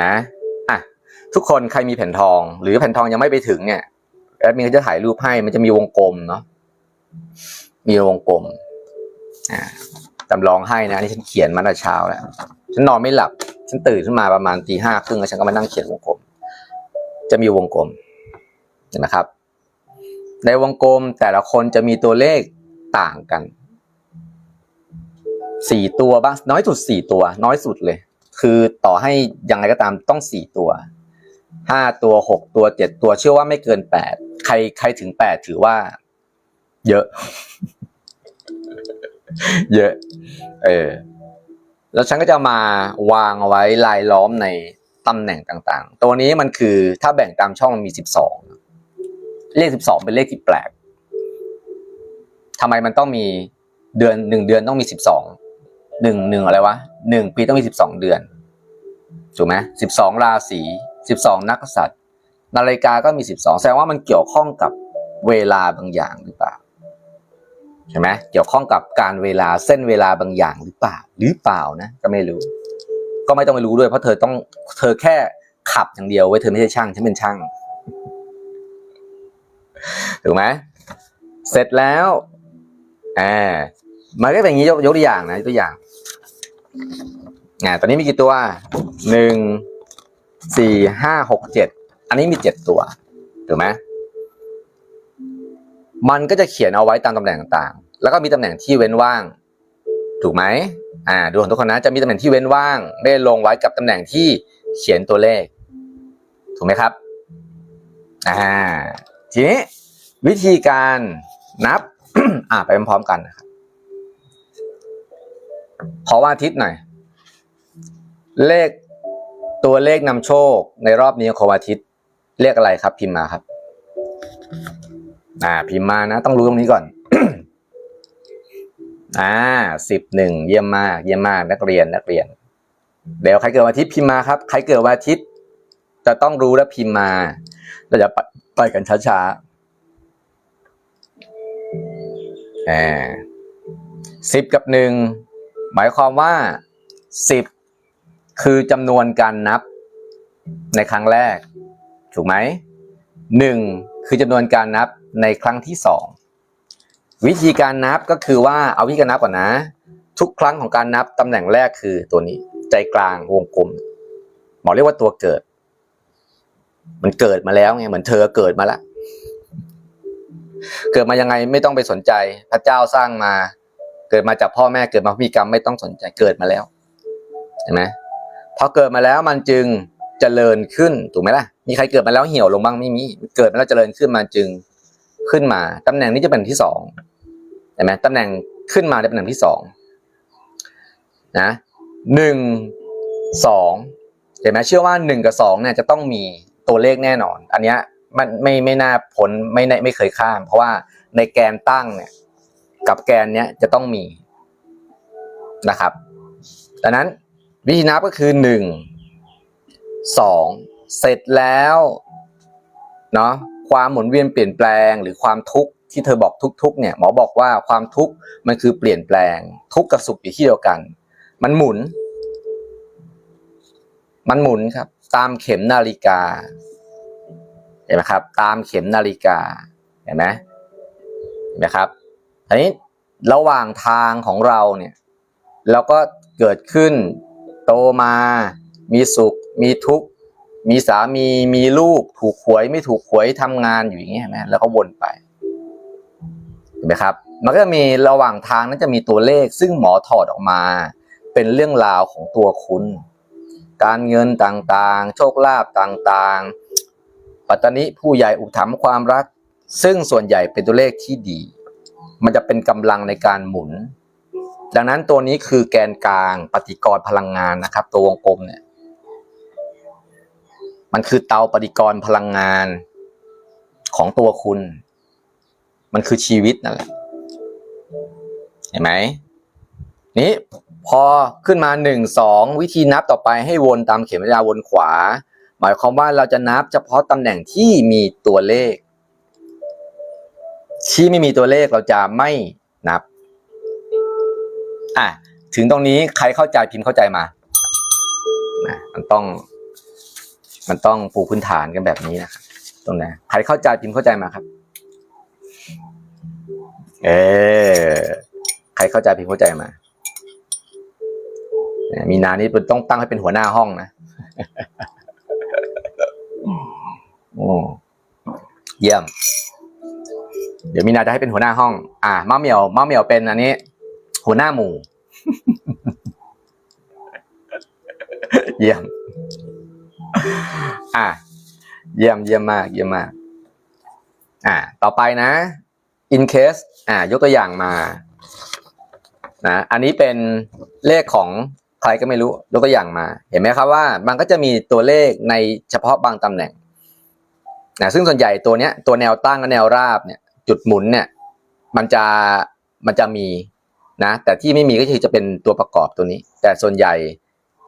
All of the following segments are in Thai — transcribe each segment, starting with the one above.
นะอะทุกคนใครมีแผ่นทอง หรือแผ่นทองยังไม่ไปถึงเนี่ยแอดมินจะถ่ายรูปให้มันจะมีวงกลมเนาะมีวงกลมอ่าจำลองให้นะนี่ฉันเขียนมาตั้งแต่เช้าแล้วฉันนอนไม่หลับ ฉันตื่นขึ้นมาประมาณตีห้าครึ่งแล้วฉันก็มานั่งเขียนวงกลม จะมีวงกลมเห็นไหมครับ ในวงกลมแต่ละคนจะมีตัวเลขต่างกันสี่ตัวบ้างน้อยสุดสี่ตัว น้อยสุดเลย คือต่อให้ยังไงก็ตามต้องสี่ตัวห้าตัวหกตัวเจ็ดตัวเชื่อว่าไม่เกินแปดใครใครถึงแปดถือว่า เยอะ เยอะ เออ แล้วฉันก็จะมาวางเอาไว้ลายล้อมในตำแหน่งต่าง ๆ ตัวนี้มันคือถ้าแบ่งตามช่องมันมีสิบสองเลขสิบสองเป็นเลขที่แปลกทำไมมันต้องมีเดือนหนึ่งเดือนต้องมีสิบสอง หนึ่งหนึ่งอะไรวะหนึ่งปีต้องมีสิบสองเดือนถูกไหมสิบสองราศีสิบสองนักษัตริย์นาฬิกาก็มีสิบสองแสดงว่ามันเกี่ยวข้องกับเวลาบางอย่างหรือเปล่าใช่ไหมเกี่ยวข้องกับการเวลาเส้นเวลาบางอย่างหรือเปล่า หรือเปล่านะก็ไม่รู้ ก็ไม่ต้องไปรู้ด้วยเพราะเธอต้องเธอแค่ขับอย่างเดียวไว้เธอไม่ใช่ช่างฉันเป็นช่างถูกไหมเสร็จแล้วอ่ามันก็เป็นอย่างนี้ยกยกตัวอย่างนะยกตัวอย่าง อ่าตอนนี้มีกี่ตัวหนึ่งสี่ห้าหกเจ็ดอันนี้มีเจ็ดตัวถูกไหมมันก็จะเขียนเอาไว้ตามตำแหน่งต่างๆ แล้วก็มีตำแหน่งที่เว้นว่าง ถูกไหมอ่าดูของทุกคนนะจะมีตำแหน่งที่เว้นว่าง ได้ลงไว้กับตำแหน่งที่เขียนตัวเลข ถูกไหมครับอ่าทีนี้วิธีการนับ อ่าไปพร้อมๆกันนะครับ ขอวันอาทิตย์หน่อย เลขตัวเลขนำโชคในรอบนี้ขอวันอาทิตย์เลขอะไรครับ พิมพ์มาครับ อ่า พิมพ์มานะ ต้องรู้ตรงนี้ก่อน อ่าสิบหนึ่งเยี่ยมมาก เยี่ยมมากนักเรียนนักเรียน เดี๋ยวใครเกิดวันอาทิตย์พิมพ์มาครับ ใครเกิดวันอาทิตย์จะต้องรู้และพิมพ์มาเราจะไปไปกันช้าๆอ่าสิบกับหนึ่ง หมายความว่าสิบคือจำนวนการนับในครั้งแรก ถูกไหมหนึ่งคือจำนวนการนับในครั้งที่สองวิธีการนับก็คือว่าเอาวิธีการนับก่อนนะ ทุกครั้งของการนับตำแหน่งแรกคือตัวนี้ใจกลางวงกลมหมอเรียกว่าตัวเกิด มันเกิดมาแล้วไงเหมือนเธอเกิดมาแล้วเกิดมายังไงไม่ต้องไปสนใจ พระเจ้าสร้างมา เกิดมาจากพ่อแม่เกิดมามีกรรมไม่ต้องสนใจเกิดมาแล้วเห็นไหมพอเกิดมาแล้วมันจึงเจริญขึ้นถูกไหมล่ะมีใครเกิดมาแล้วเหี่ยวลงบ้างไม่มีเกิดมาแล้วเจริญขึ้นมันจึงขึ้นมาตำแหน่งนี้จะเป็นที่สองเห็นไหมตำแหน่งขึ้นมาในตำแหน่งที่สองนะหนึ่งสองเห็นไหมเชื่อว่าหนึ่งกับสองเนี่ยจะต้องมีตัวเลขแน่นอน อันเนี้ยมันไม่ไม่น่าพ้นไม่ไม่ไม่เคยข้าม เพราะว่าในแกนตั้งเนี่ย กับแกนเนี้ยจะต้องมีนะครับ ดังนั้นวิธีนับก็คือหนึ่งสองเสร็จแล้วเนาะความหมุนเวียนเปลี่ยนแปลงหรือความทุกข์ที่เธอบอกทุกๆเนี่ยหมอบอกว่าความทุกข์มันคือเปลี่ยนแปลง ทุกข์กับสุขอยู่ที่เดียวกัน มันหมุน มันหมุนครับ ตามเข็มนาฬิกาเห็นไหมครับ ตามเข็มนาฬิกาเห็นไหมเห็นไหมครับ อันนี้ระหว่างทางของเราเนี่ยเราก็เกิดขึ้นโตมา มีสุข มีทุกข์ มีสามี มีลูก ถูกหวยไม่ถูกหวยทำงานอยู่อย่างเงี้ยเห็นไหมแล้วก็วนไปเห็นไหมครับ มันก็มีระหว่างทางนั้นจะมีตัวเลข ซึ่งหมอถอดออกมา เป็นเรื่องราวของตัวคุณ การเงินต่างๆ โชคลาภต่างๆ ปัตตานิผู้ใหญ่อุปถัมภ์ความรัก ซึ่งส่วนใหญ่เป็นตัวเลขที่ดี มันจะเป็นกำลังในการหมุน ดังนั้นตัวนี้คือแกนกลางปฏิกรณ์พลังงานนะครับ ตัววงกลมเนี่ย มันคือเตาปฏิกรณ์พลังงานของตัวคุณ มันคือชีวิตนั่นแหละ เห็นไหมนี้พอขึ้นมาหนึ่งสองวิธีนับต่อไปให้วนตามเข็มนาฬิกาวนขวา หมายความว่าเราจะนับเฉพาะตำแหน่งที่มีตัวเลข ที่ไม่มีตัวเลขเราจะไม่นับ อะ ถึงตรงนี้ใครเข้าใจพิมพ์เข้าใจมานะมันต้อง มันต้องปูพื้นฐานกันแบบนี้นะครับตรงไหนใครเข้าใจพิมพ์เข้าใจมาครับ เออใครเข้าใจพิมพ์เข้าใจมามีนานี่ต้องตั้งให้เป็นหัวหน้าห้องนะโอ้เยี่ยม เดี๋ยวมีนาจะให้เป็นหัวหน้าห้อง อ่ามาเหมียวมาเหมียวเป็นอันนี้ หัวหน้าหมู่ เยี่ยม อะเยี่ยมเยี่ยมมาก เยี่ยมมาก อ่า ต่อไปนะ in case อ่า ยกตัวอย่างมา นะ อันนี้เป็นเลขของใครก็ไม่รู้ยกตัวอย่างมา เห็นไหมครับว่า มันก็จะมีตัวเลขในเฉพาะบางตำแหน่งนะซึ่งส่วนใหญ่ตัวเนี้ยตัวแนวตั้งกับแนวราบเนี่ย จุดหมุนเนี่ย มันจะมันจะมีนะ แต่ที่ไม่มีก็คือจะเป็นตัวประกอบตัวนี้ แต่ส่วนใหญ่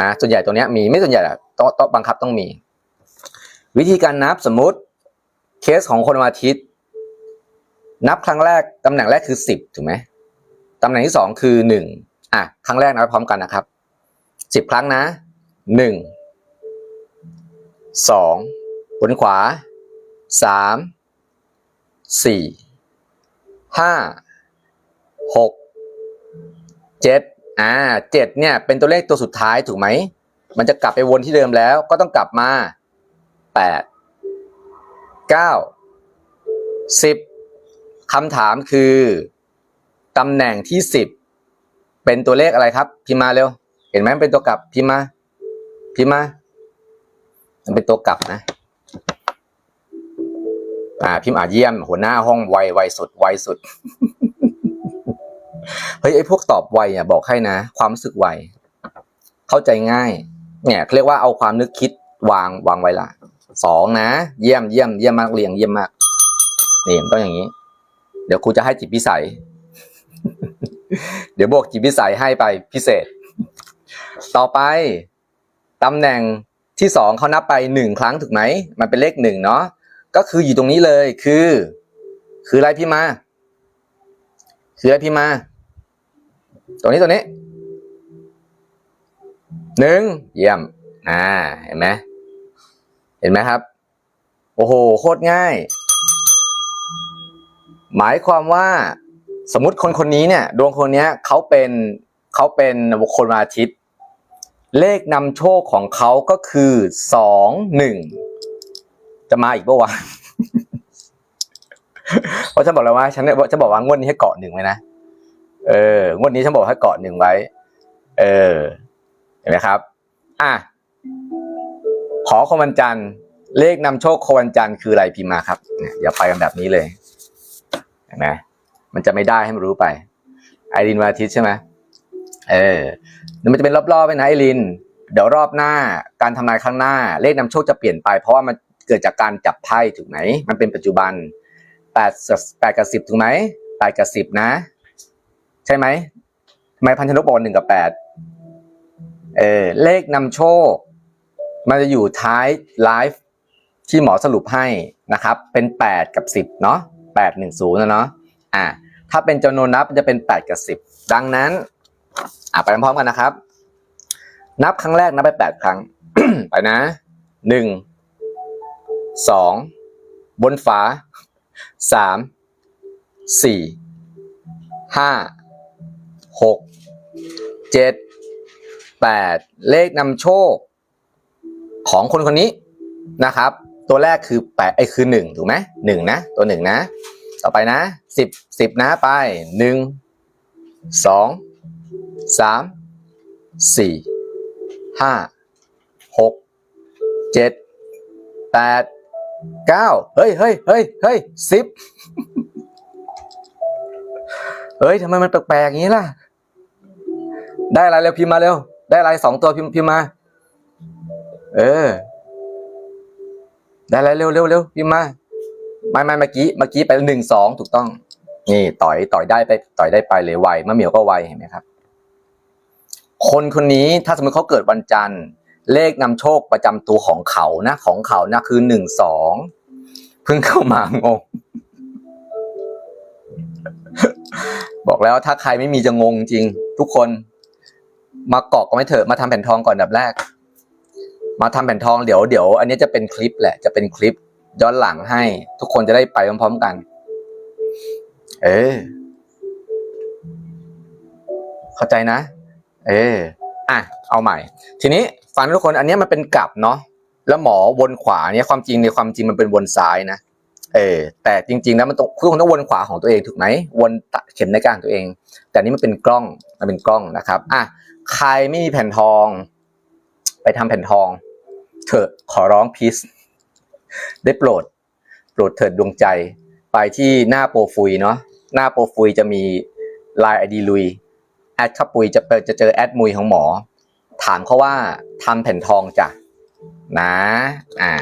นะส่วนใหญ่ตัวเนี้ยมีไม่ส่วนใหญ่แหละต้องต้องบังคับต้องมี วิธีการนับสมมุติเคสของคนวันอาทิตย์ นับครั้งแรกตำแหน่งแรกคือสิบถูกไหมตำแหน่งที่สองคือหนึ่งอะครั้งแรกนับพร้อมกันนะครับสิบครั้งนะหนึ่งสองบนขวาสามสี่ ห้าหกเจ็ดอ่าเจ็ดเนี่ยเป็นตัวเลขตัวสุดท้ายถูกไหม มันจะกลับไปวนที่เดิมแล้วก็ต้องกลับมาแปดเก้าสิบคำถามคือตำแหน่งที่สิบเป็นตัวเลขอะไรครับ พิมมาเร็ว เห็นไหมเป็นตัวกลับพิมมาพิมมามันเป็นตัวกลับนะ อ่าพิมพ์อาเยี่ยม หัวหน้าห้องไวไวสุดไวสุดเฮ้ยไอพวกตอบไวอะบอกให้นะ ความรู้สึกไวเข้าใจง่าย เนี่ยเขาเรียกว่าเอาความนึกคิดวางวางไว้ละสองนะ เยี่ยมเยี่ยมเยี่ยมมากเรียงเยี่ยมมากนี่มันต้องอย่างนี้ เดี๋ยวครูจะให้จิตพิสัย เดี๋ยวบวกจิตพิสัยให้ไปพิเศษ ต่อไปตำแหน่งที่สองเขานับไปหนึ่งครั้งถูกไหม มันเป็นเลขหนึ่งเนาะ ก็คืออยู่ตรงนี้เลยคือ คืออะไรพี่มา คืออะไรพี่มา ตรงนี้ตรงนี้หนึ่งเยี่ยมอ่าเห็นไหมเห็นไหมครับ โอ้โห โคตรง่าย หมายความว่าสมมติคนคนนี้เนี่ย ดวงคนเนี้ยเขาเป็นเขาเป็นบุคคลวันอาทิตย์ เลขนำโชคของเขาก็คือสองหนึ่ง จะมาอีกปะวะเพราะฉันบอกแล้วว่า ฉันเนี่ยจะบอกว่างวดนี้ให้เกาะหนึ่งไว้นะเอองวดนี้ฉันบอกให้เกาะหนึ่งไว้ เออเห็นไหมครับ อะขอคนวันจันทร์เลขนำโชคคนวันจันทร์คืออะไรพิมมาครับเนี่ยอย่าไปกันแบบนี้เลยเห็นไหมมันจะไม่ได้ให้มันรู้ไป ไอรินวันอาทิตย์ใช่ไหมเออมันจะเป็นรอบๆไปนะไอริน เดี๋ยวรอบหน้าการทำนายข้างหน้า เลขนำโชคจะเปลี่ยนไป เพราะว่ามัน เกิดจากการจับไพ่ถูกไหม มันเป็นปัจจุบันแปดแปดกับสิบถูกไหมแปดกับสิบนะ ใช่ไหมทำไมพันธนกบอกหนึ่งกับแปดเออเลขนำโชค มันจะอยู่ท้ายไลฟ์ที่หมอสรุปให้นะครับ เป็น 8 กับ 10เนาะ8 1 0นะเนาะอ่าถ้าเป็นจำนวนนับจะเป็น 8 กับ 10 ดังนั้น อ่าไปพร้อมกันนะครับ นับครั้งแรกนับไป 8 ครั้ง ไปนะ 1 2บนฝา3 4 5 6 7 8เลขนำโชค ของคนคนนี้นะครับ ตัวแรกคือแปดไอ้คือหนึ่งถูกไหมหนึ่งนะ ตัวหนึ่งนะ ต่อไปนะสิบสิบนะไปหนึ่งสองสามสี่ห้าหกเจ็ดแปด เก้าเฮ้ยเฮ้ยเฮ้ยเฮ้ยสิบเฮ้ยทำไมมันแปลกๆอย่างนี้ล่ะ ได้อะไรเร็วพิมพ์มาเร็ว ได้อะไรสองตัวพิมพ์พิมพ์มา เออ ได้แล้วเร็วเร็วเร็วพิมพ์มาไม่ไม่เมื่อกี้เมื่อกี้ไปหนึ่งสองถูกต้อง นี่ ต่อยต่อยได้ไป ต่อยได้ไปเลยไวมะเหมียวก็ไวเห็นไหมครับ คนคนนี้ถ้าสมมติเขาเกิดวันจันทร์ เลขนำโชคประจำตัวของเขานะ ของเขานะคือหนึ่งสองเพิ่งเข้ามางง บอกแล้วถ้าใครไม่มีจะงงจริง ทุกคนมาเกาะกันไว้เถอะมาทำแผ่นทองก่อนดับแรก มาทำแผ่นทองเดี๋ยวเดี๋ยวอันนี้จะเป็นคลิปแหละจะเป็นคลิปย้อนหลังให้ ทุกคนจะได้ไปพร้อมๆกัน เออเข้าใจนะ เอออะเอาใหม่ ทีนี้ ฟังทุกคนอันนี้มันเป็นกลับเนาะแล้วหมอวนขวาเนี่ยความจริงในความจริงมันเป็นวนซ้ายนะเออแต่จริงๆแล้วมันต้องทุกคนต้องวนขวาของตัวเองถูกไหมวนเข็มในกางตัวเอง แต่นี่มันเป็นกล้องมันเป็นกล้องนะครับอะใครไม่มีแผ่นทอง ไปทำแผ่นทอง เถอะขอร้องพีซได้โปรด โปรดเถิดดวงใจ ไปที่หน้าโปรฟุยเนาะหน้าโปรฟุยจะมีลายไอดีลุยแอดข้าปุยจะเปิดจะเจอแอดมุยของหมอ ถามเขาว่าทำแผ่นทองจ้ะนะอ่า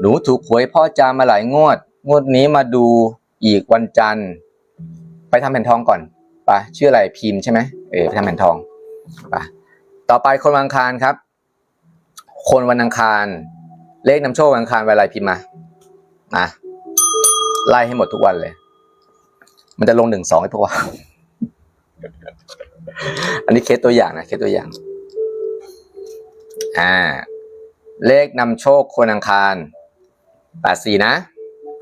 หนูถูกหวยพ่อจามาหลายงวด งวดนี้มาดูอีกวันจันทร์ ไปทำแผ่นทองก่อนไปชื่ออะไรพิมพ์ใช่ไหมเออไปทำแผ่นทองไปต่อไปคนวันอังคารครับ คนวันอังคาร เลขนำโชควันอังคารเวลาพิมพ์มานะไล่ให้หมดทุกวันเลย มันจะลงหนึ่งสองให้พวกว่าอันนี้เคสตัวอย่างนะเคสตัวอย่าง อ่า เลขนำโชคคนอังคารแปดสี่นะ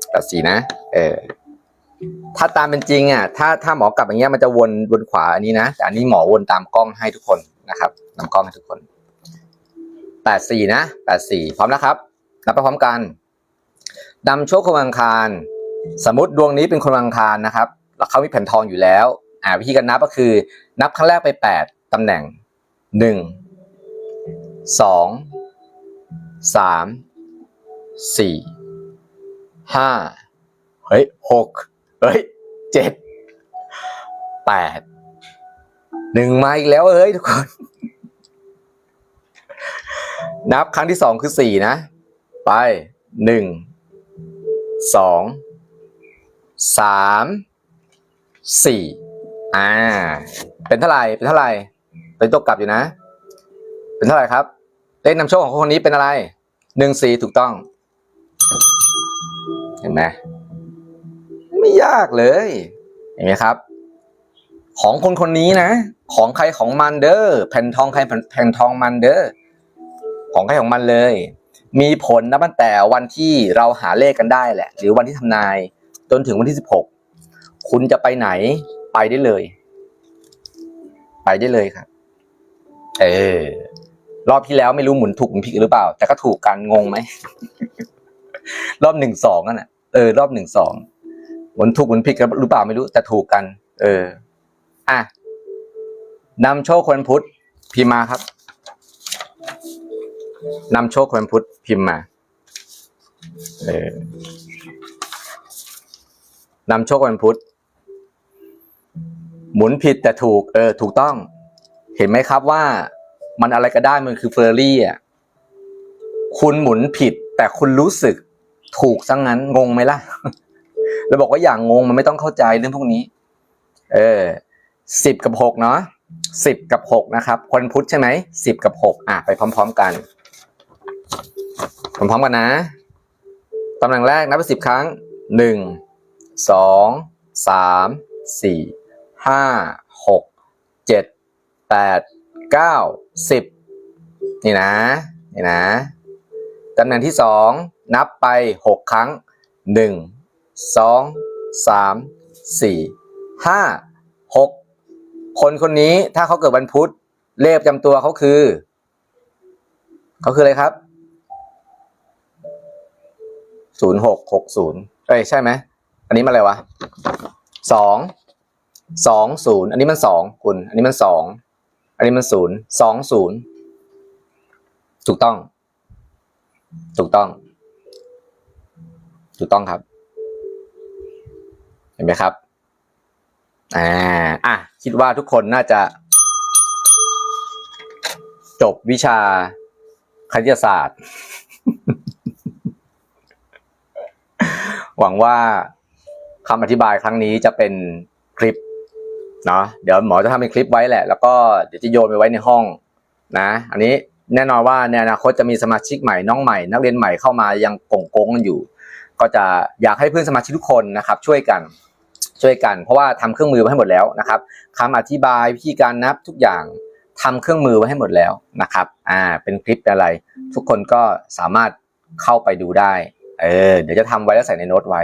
แปดสี่นะ เออ ถ้าตามเป็นจริงอะ ถ้าถ้าหมอกลับอย่างเงี้ยมันจะวนวนขวาอันนี้นะ แต่อันนี้หมอวนตามกล้องให้ทุกคนนะครับนำกล้องให้ทุกคนแปดสี่นะแปดสี่พร้อมนะครับ นับไปพร้อมกันนำโชคคนอังคาร สมมติดวงนี้เป็นคนอังคารนะครับแล้วเขามีแผ่นทองอยู่แล้ว อ่า วิธีการนับก็คือ นับครั้งแรกไปแปดตำแหน่งหนึ่ง สองสามสี่ห้าเฮ้ยหกเฮ้ยเจ็ดแปดหนึ่งมาอีกแล้วเอ้ยทุกคน นับครั้งที่สองคือสี่นะ ไปหนึ่งสองสามสี่อ่า เป็นเท่าไหร่เป็นเท่าไหร่เป็นตัวกลับอยู่นะ เป็นเท่าไหร่ครับ เลขนำโชคของคนนี้เป็นอะไรหนึ่งสี่ถูกต้อง เห็นไหมไม่ยากเลย เห็นไหมครับ ของคนคนนี้นะ ของใครของมันเด้อแผ่นทองใครแผ่นแผ่นทองมันเด้อของใครของมันเลย มีผลนับตั้งแต่วันที่เราหาเลขกันได้แหละ หรือวันที่ทำนายจนถึงวันที่สิบหกคุณจะไปไหนไปได้เลย ไปได้เลยครับ เออ รอบที่แล้วไม่รู้หมุนถูกหมุนผิดหรือเปล่า แต่ก็ถูกกันงงไหม รอบหนึ่งสองนั่นแหะเออรอบหนึ่งสองหมุนถูกหมุนผิดกันหรือเปล่าไม่รู้แต่ถูกกัน เออ อะนำโชคคนพุธพิมพ์มาครับนำโชคคนพุธพิมพ์มา เออนำโชควันพุธหมุนผิดแต่ถูก เออ ถูกต้อง เห็นไหมครับว่า มันอะไรก็ได้มันคือเฟอร์รี่อะคุณหมุนผิด แต่คุณรู้สึกถูกซะงงั้นงงไหมล่ะเราบอกว่าอย่างงงมันไม่ต้องเข้าใจเรื่องพวกนี้ เออสิบกับหกเนาะสิบกับหกนะครับคนพุธใช่ไหมสิบกับหกอะไปพร้อม ๆ กันพร้อมๆกันนะตำแหน่งแรกนับไปสิบครั้งหนึ่งสองสามสี่ห้าหกเจ็ดแปด เก้าสิบนี่นะนี่นะตำแหน่งที่สองนับไปหกครั้งหนึ่งสองสามสี่ห้าหกคนคนนี้ถ้าเขาเกิดวันพุธเลขประจำตัวเขาคือเขาคืออะไรครับศูนย์หกหกศูนย์เอ้ยใช่ไหมอันนี้มันอะไรวะสองสองศูนย์อันนี้มันสองคุณ อันนี้มันสอง อันนี้มันศูนย์สองศูนย์ถูกต้อง ถูกต้อง ถูกต้องครับ เห็นไหมครับอ่าอะคิดว่าทุกคนน่าจะ จบวิชาคณิตศาสตร์ หวังว่าคำอธิบายครั้งนี้จะเป็นคลิป เนาะเดี๋ยวหมอจะทำเป็นคลิปไว้แหละ แล้วก็เดี๋ยวจะโยนไปไว้ในห้องนะ อันนี้แน่นอนว่าในอนาคตจะมีสมาชิกใหม่น้องใหม่ นักเรียนใหม่เข้ามายังกงกงกันอยู่ ก็จะอยากให้เพื่อนสมาชิกทุกคนนะครับ ช่วยกันช่วยกัน เพราะว่าทำเครื่องมือมาให้หมดแล้วนะครับคำอธิบายวิธีการนับทุกอย่างทำเครื่องมือไว้ให้หมดแล้วนะครับ อ่า เป็นคลิปอะไร ทุกคนก็สามารถเข้าไปดูได้ เออ เดี๋ยวจะทำไว้แล้วใส่ในโน้ตไว้